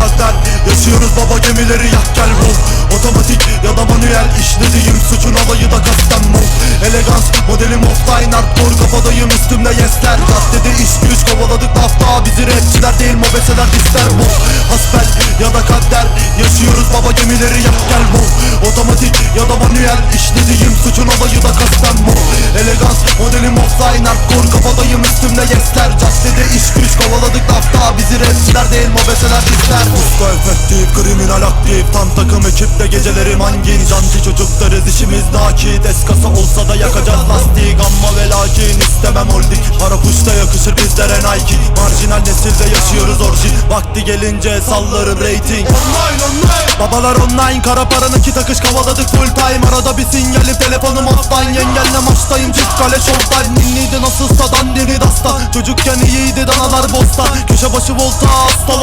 kalpler Yaşıyoruz baba gemileri yak gel vur Otomatik ya da manuel işlediğim suçun alayı da kasten mol Elegans modelim offline hardcore kafadayım üstümde yesler. Caddede iş güç kovaladık lafta bizi rapçiler değil mobeseler disler bu. Hasbel ya da kader yaşıyoruz baba gemileri yak gel vur Otomatik ya da manuel işlediğim suçun alayı da kasten mol Elegans modelim offline hardcore kafadayım üstümde yesler. Caddede iş güç kovaladık lafta bizi rapçiler değil mobeseler disler Usta efektif kriminal aktif tam takım ekipte gecelerim hangin Canti çocuklarız işimiz nakit. Eskasa olsa da yakacağız lastik Amma ve lakin istemem holding Para puşta yakışır bizlere Nike. Marjinal nesilde yaşıyoruz orijin Vakti gelince sallarım rating. Online online. Babalar online kara paranın ki takış kavaladık full time. Arada bir sinyalim telefonum offline Yengelle maçtayım. Çift kale showtime Ninniydi nasılsa dandini dastan Çocukken iyiydi danalar bostan Köşe başı volta hasta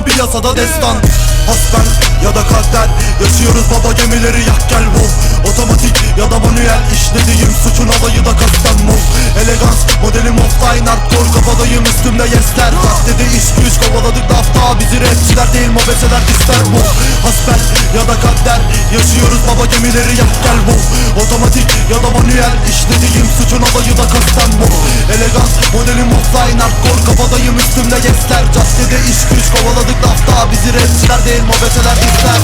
yazıyorum piyasada destan. Hasbel ya da kader Yaşıyoruz baba gemileri yak gel vur Otomatik ya da manuel işlediğim suçun alayı da kasten mol. Elegans modelim offline hardcore kafadayım üstümde yesler. Caddede iş güç bizi rapçiler değil mobeseler ister bu. Hasbel ya da kader. Yaşıyoruz baba gemileri yak gel vur Otomatik ya da manuel işlediğim suçun alayı da kasten mol Elegans modelim offline hardcore kafadayım üstümde yesler Caddede iş güç kovaladık lafta bizi rapçiler değil mobeseler ister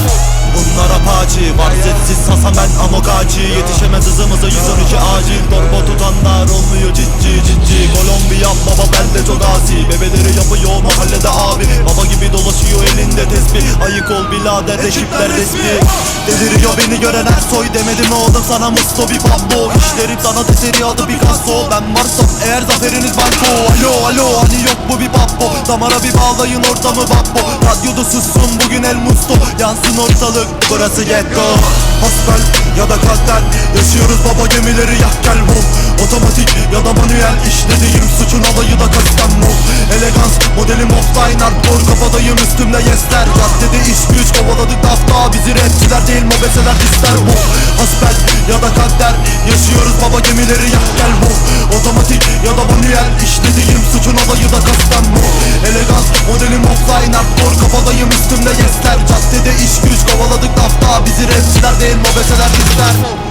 Bunlar apaçi Var sessiz sasa ben amokacı Yetişemez hızımıza 112 acil Torba tutanlar birader ekipler resmi. Deliriyor beni gören her soy. Demedim oğlum sana musto bir pablo İşlerim sanat eseri adı Picasso Ben varsam eğer zaferiniz banko. Alo alo hani yok bu bir babbo. Damara bir bağlayın ortamı babbo. Radyoda sussun bugün el musto. Yansın ortalık burası ghetto Hasbel ya da kader Yaşıyoruz baba gemileri yak gel vur Otomatik ya da manuel işlediğim suçun alayı da kasten mol Elegans modelim offline hardcore kafadayım üstümde yesler. Caddede iş güç kovaladık lafta bizi rapçiler değil mobeseler disler bu. Hasbel ya da kader Yaşıyoruz baba gemileri yak gel vur Otomatik ya da manuel işlediğim suçun alayı da kasten mol Elegans modelim offline hardcore kafadayım üstümde yesler. Caddede iş güç kovaladık lafta bizi rapçiler değil mobeseler disler